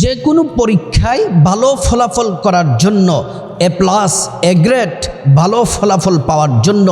যে কোনো পরীক্ষায় ভালো ফলাফল করার জন্য এ প্লাস এ গ্রেড ভালো ফলাফল পাওয়ার জন্য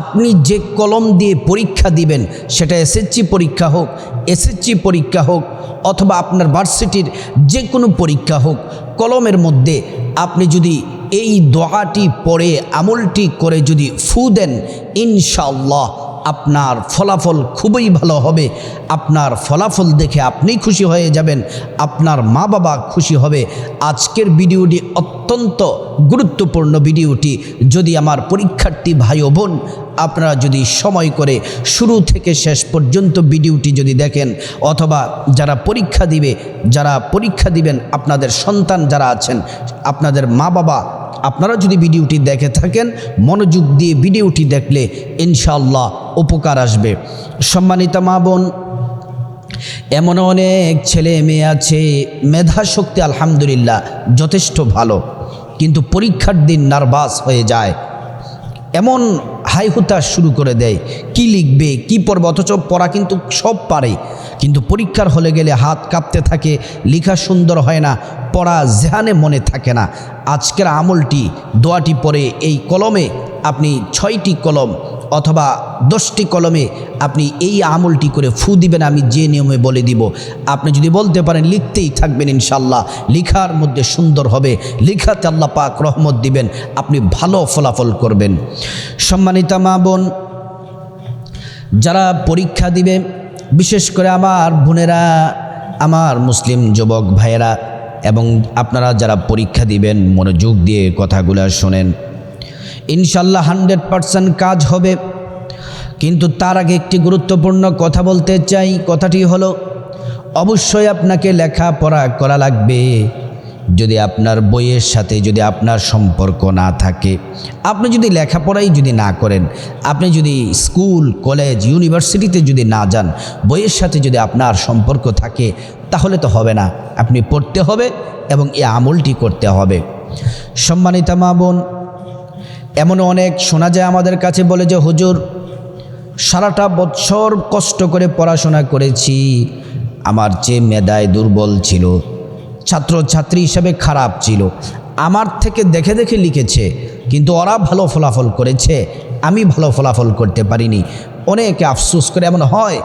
আপনি যে কলম দিয়ে পরীক্ষা দিবেন, সেটা এসএসসি পরীক্ষা হোক এসএসসি পরীক্ষা হোক, অথবা আপনার ভার্সিটির যে কোনো পরীক্ষা হোক, কলমের মধ্যে আপনি যদি এই দোয়াটি পড়ে, আমলটি করে যদি ফু দেন, ইনশাআল্লাহ আপনার ফলাফল খুবই ভালো হবে। আপনার ফলাফল দেখে আপনি খুশি হয়ে যাবেন। আপনার মা বাবা খুশি হবে। আজকের ভিডিওটি অত্যন্ত গুরুত্বপূর্ণ ভিডিওটি। যদি আমার পরীক্ষার্থী ভাই ও বোন আপনারা যদি সময় করে শুরু থেকে শেষ পর্যন্ত ভিডিওটি যদি দেখেন, অথবা যারা পরীক্ষা দিবে, যারা পরীক্ষা দিবেন, আপনাদের সন্তান যারা আছেন, আপনাদের মা বাবা আপনারা যদি ভিডিওটি দেখে থাকেন, মনোযোগ দিয়ে ভিডিওটি দেখলে ইনশাল্লাহ উপকার আসবে। সম্মানিত মা বোন, এমন অনেক ছেলে মেয়ে আছে মেধা শক্তি আলহামদুলিল্লাহ যথেষ্ট ভালো, কিন্তু পরীক্ষার দিন নার্ভাস হয়ে যায়। এমন হাই হুতাশ শুরু করে দেয়, কি লিখবে, কি পড়বে, অথচ পড়া কিন্তু সব পারে। কিন্তু পরীক্ষার হলে গেলে হাত কাঁপতে থাকে, লেখা সুন্দর হয় না, পড়া জেহানে মনে থাকে না। আজকের আমলটি, দোয়াটি পরে এই কলমে আপনি ছয়টি কলম অথবা দশটি কলমে আপনি এই আমলটি করে ফু দিবেন, আমি যে নিয়মে বলে দিব। আপনি যদি বলতে পারেন, লিখতেই থাকবেন ইনশাল্লাহ লিখার মধ্যে সুন্দর হবে, লিখাতে আল্লাহ পাক রহমত দিবেন, আপনি ভালো ফলাফল করবেন। সম্মানিতা মা বোন, যারা পরীক্ষা দিবে বিশেষ করে আমার বোনেরা, আমার মুসলিম যুবক ভাইয়েরা এবং আপনারা যারা পরীক্ষা দিবেন, মনোযোগ দিয়ে কথাগুলো শোনেন। ইনশাল্লাহ হান্ড্রেড পারসেন্ট কাজ হবে। কিন্তু তার আগে একটি গুরুত্বপূর্ণ কথা বলতে চাই। কথাটি হলো, অবশ্যই আপনাকে লেখাপড়া করা লাগবে। যদি আপনার বইয়ের সাথে যদি আপনার সম্পর্ক না থাকে, আপনি যদি লেখাপড়াই যদি না করেন, আপনি যদি স্কুল, কলেজ, ইউনিভার্সিটিতে যদি না যান, বইয়ের সাথে যদি আপনার সম্পর্ক থাকে, তাহলে তো হবে না। আপনি পড়তে হবে এবং এই আমলটি করতে হবে। সম্মানিতা মা বোন, এমন অনেক শোনা যায় আমাদের কাছে বলে যে, হুজুর, সারাটা বছর কষ্ট করে পড়াশোনা করেছি, আমার যে মেধায় দুর্বল ছিল ছাত্র ছাত্রী হিসাবে খারাপ ছিল। আমার থেকে দেখে দেখে লিখেছে, কিন্তু ওরা ভালো ফলাফল করেছে। আমি ভালো ফলাফল করতে পারিনি। অনেকে আফসোস করে এমন হয়,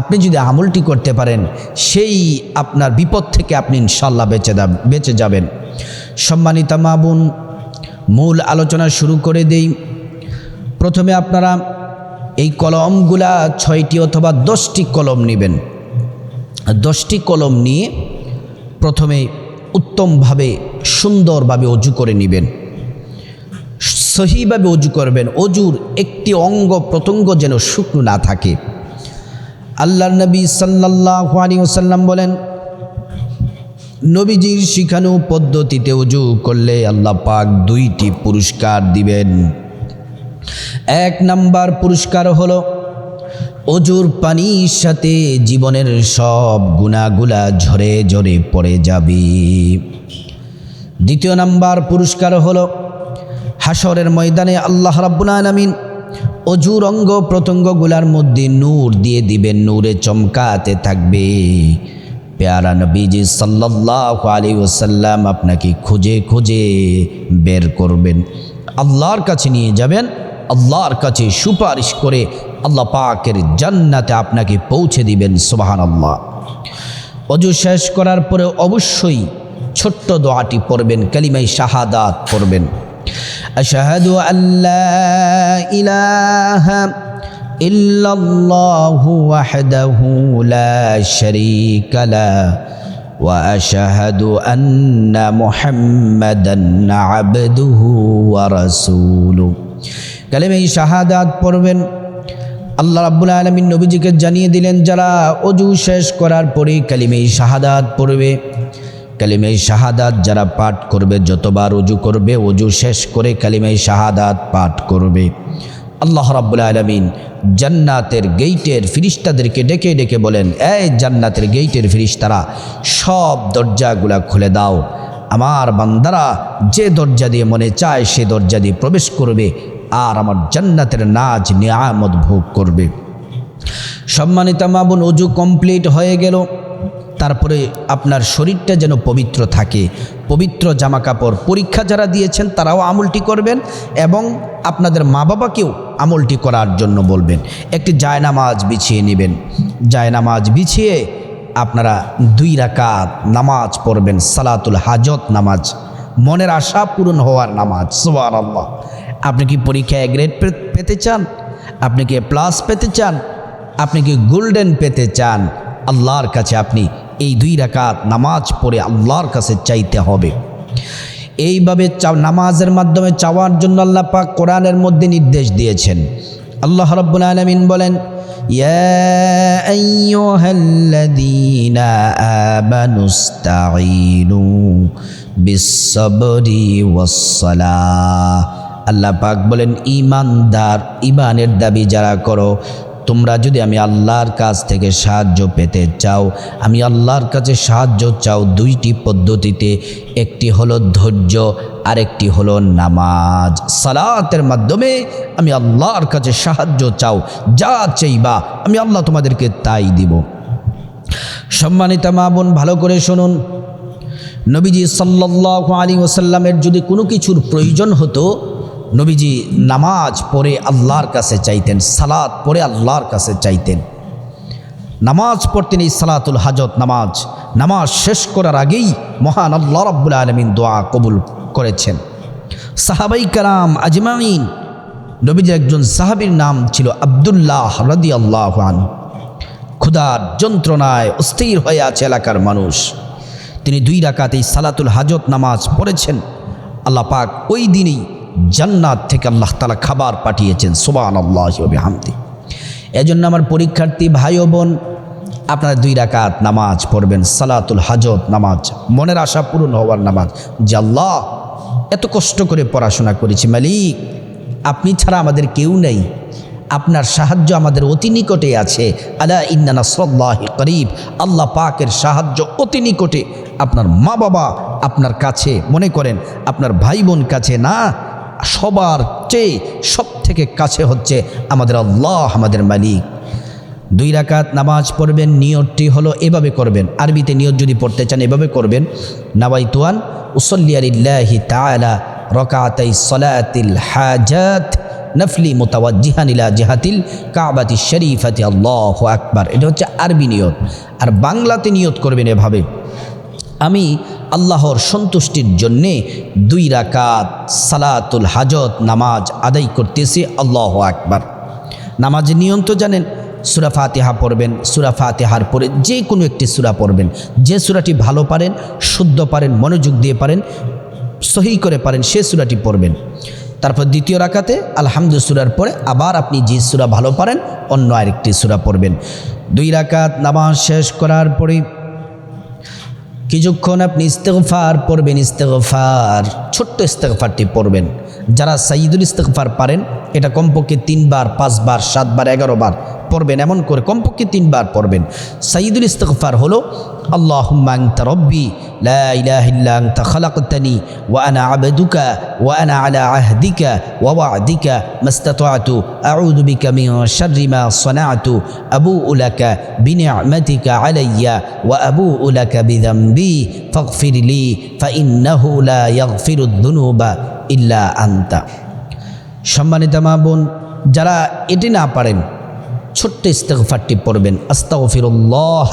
আপনি যদি আমলটি করতে পারেন, সেই আপনার বিপদ থেকে আপনি ইনশাল্লাহ বেঁচে বেঁচে যাবেন। সম্মানিতা মা বোন, মূল আলোচনা শুরু করে দেই। প্রথমে আপনারা এই কলমগুলা ছয়টি অথবা দশটি কলম নেবেন। দশটি কলম নিয়ে প্রথমে উত্তমভাবে, সুন্দরভাবে অজু করে নেবেন। সহিভাবে অজু করবেন। অজুর একটি অঙ্গ প্রত্যঙ্গ যেন শুকনো না থাকে। আল্লাহ নবী সাল্লাহ আলী ওসাল্লাম বলেন, নবীজির শিখানো পদ্ধতিতে উজু করলে আল্লাহ পাক দুইটি পুরস্কার দিবেন। এক নাম্বার পুরস্কার হলো অজুর পানির সাথে জীবনের সব গুণাগুলা ঝরে ঝরে পড়ে যাবে। দ্বিতীয় নাম্বার পুরস্কার হলো হাসরের ময়দানে আল্লাহ রাব্বুল আলামিন অজুর অঙ্গ প্রত্যঙ্গগুলার মধ্যে নূর দিয়ে দিবেন, নূরে চমকাতে থাকবে। পেয়ারা নবীজি সাল্লাহ আলী ওসাল্লাম আপনাকে খুঁজে খুঁজে বের করবেন। আল্লাহর কাছে নিয়ে যাবেন, আল্লাহর কাছে সুপারিশ করে আল্লাহ পাকের জান্নাতে আপনাকে পৌঁছে দিবেন সুবাহান আল্লাহ অজু শেষ করার পরে অবশ্যই ছোট্ট দোয়াটি পড়বেন কালিমাই শাহাদাত পড়বেন আশাহাদু আল্লাহ ইলাহা إلا الله وحده لا شريك له وأشهد أن محمدا عبده ورسوله কালেমে এই শাহাদাত পড়বেন আল্লাহ রাব্বুল আলমিন নবীজিকে জানিয়ে দিলেন, যারা অজু শেষ করার পরে কালিমে এই শাহাদাত পড়বে, কালিমে শাহাদাত যারা পাঠ করবে, যতবার অজু করবে, অজু শেষ করে কালিমে শাহাদাত পাঠ করবে। আল্লাহ রাব্বুল আলমিন জান্নাতের গেইটের ফিরিস্তাদেরকে ডেকে ডেকে বলেন, এই জান্নাতের গেইটের ফিরিস্তারা, সব দরজাগুলা খুলে দাও। আমার বান্দারা যে দরজা দিয়ে মনে চায়, সে দরজা দিয়ে প্রবেশ করবে। আর আমার জান্নাতের নাচ নিয়ামত ভোগ করবে। সম্মানিতা মাবুন অজু কমপ্লিট হয়ে গেল। তারপরে আপনার শরীরটা যেন পবিত্র থাকে। পবিত্র জামা কাপড় পরীক্ষা যারা দিয়েছেন, তারাও আমলটি করবেন এবং আপনাদের মা বাবাকেও আমলটি করার জন্য বলবেন। একটি জায়নামাজ বিছিয়ে নেবেন। জায়নামাজ বিছিয়ে আপনারা দুই রাকাত নামাজ পড়বেন, সালাতুল হাজত নামাজ। মনের আশা পূরণ হওয়ার নামাজ সোয়ার আল্লাহ আপনি কি পরীক্ষায় গ্রেড পেতে চান আপনি কি প্লাস পেতে চান আপনি কি গোল্ডেন পেতে চান আল্লাহর কাছে আপনি এই দুই রাকাত নামাজ পড়ে আল্লাহর কাছে চাইতে হবে এইভাবে চা- নামাজের মাধ্যমে চাওয়ার জন্য আল্লাহ পাক কোরআনের মধ্যে নির্দেশ দিয়েছেন আল্লাহ রব্বুল আলমিন বলেন يا أيها الذين آمنوا استعينوا بالصبر والصلاة আল্লাহ পাক বলেন ইমানদার ইমানের দাবি যারা করো, তোমরা যদি আমি আল্লাহর কাছ থেকে সাহায্য পেতে চাও, আমি আল্লাহর কাছে সাহায্য চাও দুইটি পদ্ধতিতে, একটি হলো ধৈর্য, আরেকটি হলো নামাজ। সালাতের মাধ্যমে আমি আল্লাহর কাছে সাহায্য চাও, যা চাইবা, আমি আল্লাহ তোমাদেরকে তাই দিব। সম্মানিত মা বোন, ভালো করে শুনুন। নবীজি সাল্লাহ আলী ওসাল্লামের যদি কোনো কিছুর প্রয়োজন হতো নবীজি নামাজ পড়ে আল্লাহর কাছে চাইতেন, সালাত পড়ে আল্লাহর কাছে চাইতেন। নামাজ পড়তেন এই সালাতুল হাজত নামাজ। নামাজ শেষ করার আগেই মহান আল্লাহ রব্বুল আলমিন দোয়া কবুল করেছেন। সাহাবাই কালাম আজমাইন, নবীজির একজন সাহাবীর নাম ছিল আবদুল্লাহ রদি আল্লাহান ক্ষুধার যন্ত্রণায় অস্থির হয়ে আছে এলাকার মানুষ। তিনি দুই রাকাতেই সালাতুল হাজত নামাজ পড়েছেন। আল্লাহ পাক ওই দিনই জান্নাত থেকে আল্লাহ তালা খাবার পাঠিয়েছেন সোবান আল্লাহ হামদি এজন্য আমার পরীক্ষার্থী ভাই বোন, আপনারা দুই রাকাত নামাজ পড়বেন, সালাতুল হাজত নামাজ, মনের আশা পূরণ হওয়ার নামাজ। যে আল্লাহ, এত কষ্ট করে পড়াশোনা করেছি, মালিক, আপনি ছাড়া আমাদের কেউ নেই। আপনার সাহায্য আমাদের অতি নিকটে আছে। আলা ইন্নানা সল্লাহ করিব। আল্লাহ পাকের সাহায্য অতি নিকটে। আপনার মা বাবা আপনার কাছে, মনে করেন, আপনার ভাই বোন কাছে না সবার চেয়ে সব থেকে কাছে হচ্ছে আমাদের আল্লাহ, আমাদের মালিক। দুই রাকাত নামাজ পড়বেন, নিয়তটি হলো এভাবে করবেন। আরবিতে নিয়ত যদি পড়তে চান, এভাবে করবেন। নাবাই তুয়ান উসল্লিয়ারিল্লাহি তালা রকাতাই সলাতিল হাজাত, নফলি মোতাওয়াজিহান ইলা জেহাতিল কাবাতি শরীফাতি। আল্লাহ আকবার। এটা হচ্ছে আরবি নিয়ত। আর বাংলাতে নিয়ত করবেন এভাবে। আমি আল্লাহর সন্তুষ্টির জন্যে দুই রাকাত সালাতুল হাজত নামাজ আদায় করতেছি আল্লাহ আকবার। নামাজের নিয়ম তো জানেন, সুরা ফাতেহা পড়বেন, সুরা ফাতেহার পরে যে কোনো একটি সুরা পড়বেন। যে সুরাটি ভালো পারেন, শুদ্ধ পারেন, মনোযোগ দিয়ে পারেন, সহি করে পারেন, সে সুরাটি পড়বেন। তারপর দ্বিতীয় রাকাতে আলহামদুল সুরার পরে আবার আপনি যে সুরা ভালো পারেন, অন্য আরেকটি সুরা পড়বেন। দুই রাকাত নামাজ শেষ করার পরে কিছুক্ষণ আপনি ইস্তেকফার পড়বেন ইস্তেকফার ছোট্ট ইস্তেকফারটি পড়বেন। যারা সাইদুল ইস্তেকফার পারেন, এটা কমপক্ষে তিনবার, পাঁচবার, সাতবার এগারো বার পড়বেন। এমন করে কমপক্ষে তিনবার পড়বেন। সাইদুল ইস্তেকফার হলো লা ইলাহা ইল্লা আনতা খালাকতানি ওয়া আনা আবদুকা ওয়া আনা আলা আহদিকা ওয়া ওয়া'দিকা মাস্তাতা'তু আউযু বিকা মিন শাররি মা সানা'তু আবুউ লাকা বিনি'মাতিকা আলাইয়া ওয়া আবুউ লাকা বিযামবি ফাগফির লি ফাইন্নাহু লা ইয়াগফিরুদ দুনুবা ইল্লা আনতা সম্মানিত মা বোন, যারা এটি না পারেন, ছোট্ট ইস্তেগফারটি পড়বেন। আস্তাগফিরুল্লাহ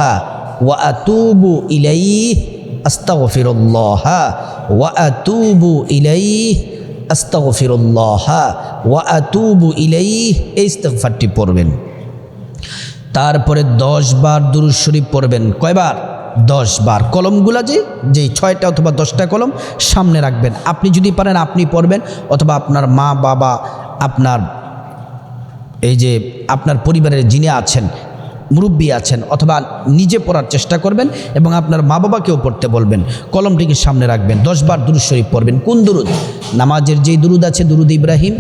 ওয়া আতুবু ইলাইহ আস্তাগফিরুল্লাহ ওয়া আতুবু ইলাইহ আস্তাগফিরুল্লাহ ওয়া আতুবু ইলাইহ এই পড়বেন। তারপরে দশ বার দুরুদ শরীফ পড়বেন। কয়বার? দশ বার। কলমগুলা যে যেই ছয়টা অথবা দশটা কলম সামনে রাখবেন। আপনি যদি পারেন, আপনি পড়বেন। অথবা আপনার মা, বাবা, আপনার, এই যে, আপনার পরিবারের যিনি আছেন মুরব্বী আছেন অথবা নিজে পড়ার চেষ্টা করবেন এবং আপনার মা বাবাকেও পড়তে বলবেন কলমটিকে সামনে রাখবেন দশবার দুরুদ শরীফ পড়বেন কোন দুরুদ নামাজের যেই দুরুদ আছে দুরুদ ইব্রাহিম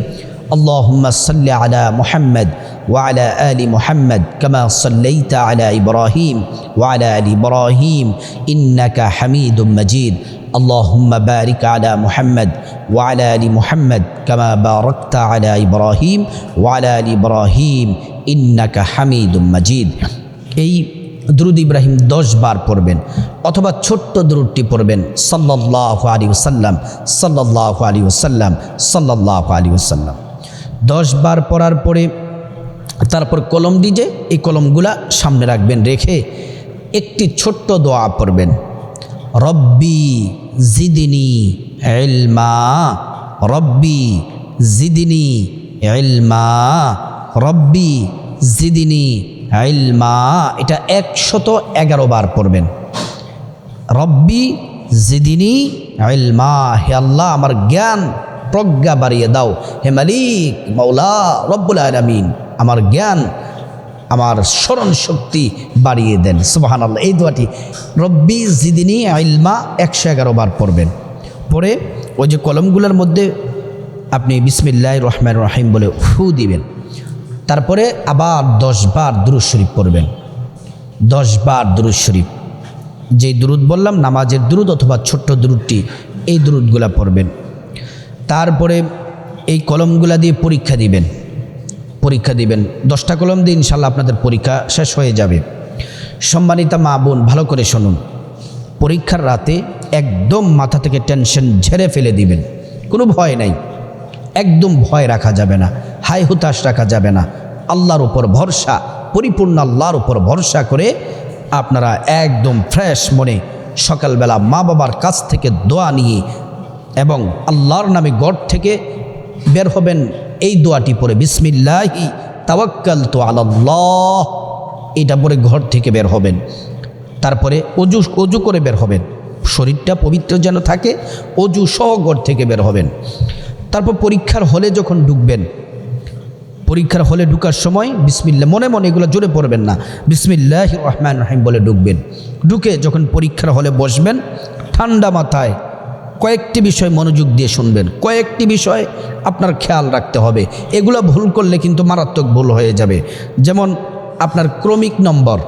اللهم صل على محمد وعلى آل محمد كما صليت على إبراهيم وعلى آل إبراهيم إنك حميد مجيد اللهم بارك على محمد وعلى آل محمد كما باركت على إبراهيم وعلى آل إبراهيم إنك حميد مجيد এই দুরুদ ইব্রাহিম দশ বার পড়বেন অথবা ছোট্ট দুরুদটি পড়বেন সাল্লাহ আলী ওসাল্লাম সাল্লাহ আলী ওসাল্লাম সাল্লাহ আলী ওসাল্লাম দশ বার পড়ার পরে তারপর কলম দিয়ে এই কলমগুলা সামনে রাখবেন রেখে একটি ছোট্ট দোয়া পড়বেন রব্বি জিদিনি এলমা রব্বি জিদিনি এলমা রব্বি জিদিনি এলমা এটা একশত এগারো বার পড়বেন। রব্বি জিদিনি এলমা হে আল্লাহ, আমার জ্ঞান প্রজ্ঞা বাড়িয়ে দাও। হে মালিক মৌলা রব্বুল আলমিন, আমার জ্ঞান আমার স্মরণ শক্তি বাড়িয়ে দেন। সুবাহান আল্লাহ এই দোয়াটি রব্বি জিদিনী আইলমা একশো এগারো বার পড়বেন। পরে ওই যে কলমগুলোর মধ্যে আপনি বিসমিল্লাহ রহমান রহিম বলে ফু দিবেন। তারপরে আবার দশ বার দুরুদ শরীফ পড়বেন। দশ বার দুরুদ শরীফ। যেই দুরুদ বললাম, নামাজের দুরুদ অথবা ছোট্ট দুরুদটি, এই দুরুদগুলা পড়বেন। তারপরে এই কলমগুলা দিয়ে পরীক্ষা দিবেন। পরীক্ষা দিবেন। দশটা কলম দিয়ে ইনশাল্লাহ আপনাদের পরীক্ষা শেষ হয়ে যাবে। সম্মানিতা মা বোন, ভালো করে শুনুন। পরীক্ষার রাতে একদম মাথা থেকে টেনশন ঝেড়ে ফেলে দিবেন। কোনো ভয় নাই। একদম ভয় রাখা যাবে না। হাই হুতাশ রাখা যাবে না। আল্লাহর উপর ভরসা, পরিপূর্ণ আল্লাহর উপর ভরসা করে আপনারা একদম ফ্রেশ মনে সকালবেলা মা বাবার কাছ থেকে দোয়া নিয়ে এবং আল্লাহর নামে গড় থেকে বের হবেন। এই দোয়াটি পরে বিসমিল্লাহি তাওয়াক্কাল তো আল্লাহ এটা পরে ঘর থেকে বের হবেন। তারপরে অজু অজু করে বের হবেন। শরীরটা পবিত্র যেন থাকে, অজু সহ ঘর থেকে বের হবেন। তারপর পরীক্ষার হলে যখন ঢুকবেন, পরীক্ষার হলে ঢুকার সময় বিসমিল্লা, মনে মনে এগুলো জোরে পড়বেন না বিসমিল্লাহ রহমান রহিম বলে ঢুকবেন। ঢুকে যখন পরীক্ষার হলে বসবেন, ঠান্ডা মাথায় কয়েকটি বিষয় মনোযোগ দিয়ে শুনবেন। কয়েকটি বিষয় আপনার খেয়াল রাখতে হবে। এগুলো ভুল করলে কিন্তু মারাত্মক ভুল হয়ে যাবে। যেমন আপনার ক্রমিক নম্বর,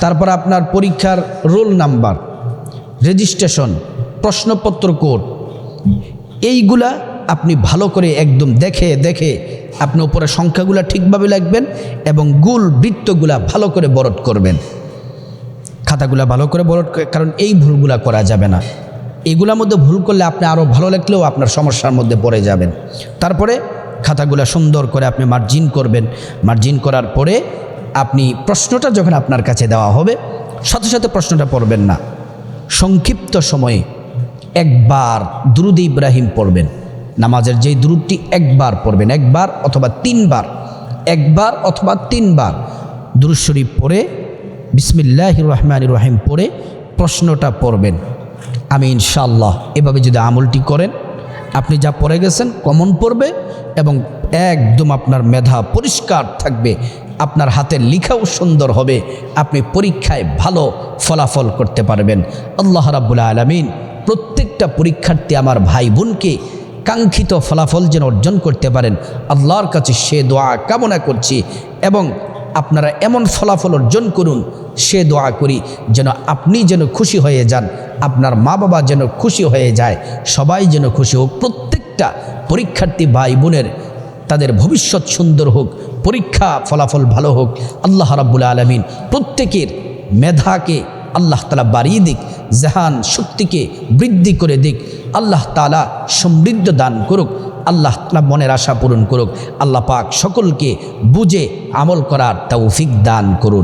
তারপর আপনার পরীক্ষার রোল নাম্বার, রেজিস্ট্রেশন, প্রশ্নপত্র কোড। এইগুলা আপনি ভালো করে একদম দেখে দেখে আপনি উপরে সংখ্যাগুলা ঠিকভাবে লিখবেন এবং গুল বৃত্তগুলা ভালো করে বরট করবেন। খাতাগুলা ভালো করে বরট করে- কারণ এই ভুলগুলা করা যাবে না। এগুলোর মধ্যে ভুল করলে আপনি আরও ভালো লাগলেও আপনার সমস্যার মধ্যে পড়ে যাবেন। তারপরে খাতাগুলো সুন্দর করে আপনি মার্জিন করবেন। মার্জিন করার পরে আপনি প্রশ্নটা যখন আপনার কাছে দেওয়া হবে, সাথে সাথে প্রশ্নটা পড়বেন না। সংক্ষিপ্ত সময়ে একবার দুরুদ ইব্রাহিম পড়বেন। নামাজের যেই দুরুদটি একবার পড়বেন, একবার অথবা তিনবার, একবার অথবা তিনবার দুরুদ শরীফ পড়ে বিসমিল্লাহ রহমান রহিম পড়ে প্রশ্নটা পড়বেন। আমি ইনশাল্লাহ এভাবে যদি আমলটি করেন, আপনি যা পড়ে গেছেন কমন পড়বে এবং একদম আপনার মেধা পরিষ্কার থাকবে, আপনার হাতের লেখাও সুন্দর হবে, আপনি পরীক্ষায় ভালো ফলাফল করতে পারবেন। আল্লাহ রাবুল আলমিন প্রত্যেকটা পরীক্ষার্থী আমার ভাই বোনকে কাঙ্ক্ষিত ফলাফল যেন অর্জন করতে পারেন। আল্লাহর কাছে সে দোয়া কামনা করছি এবং আপনারা এমন ফলাফল অর্জন করুন, সে দোয়া করি, যেন আপনি যেন খুশি হয়ে যান, আপনার মা বাবা যেন খুশি হয়ে যায়, সবাই যেন খুশি হোক, প্রত্যেকটা পরীক্ষার্থী ভাই বোনের তাদের ভবিষ্যৎ সুন্দর হোক, পরীক্ষা ফলাফল ভালো হোক, আল্লাহ রাব্বুল আলমিন প্রত্যেকের মেধাকে আল্লাহ তালা বাড়িয়ে দিক, জাহান শক্তিকে বৃদ্ধি করে দিক, আল্লাহ তালা সমৃদ্ধ দান করুক। আল্লাহ তালা মনের আশা পূরণ করুক। আল্লাহ পাক সকলকে বুঝে আমল করার তৌফিক দান করুন।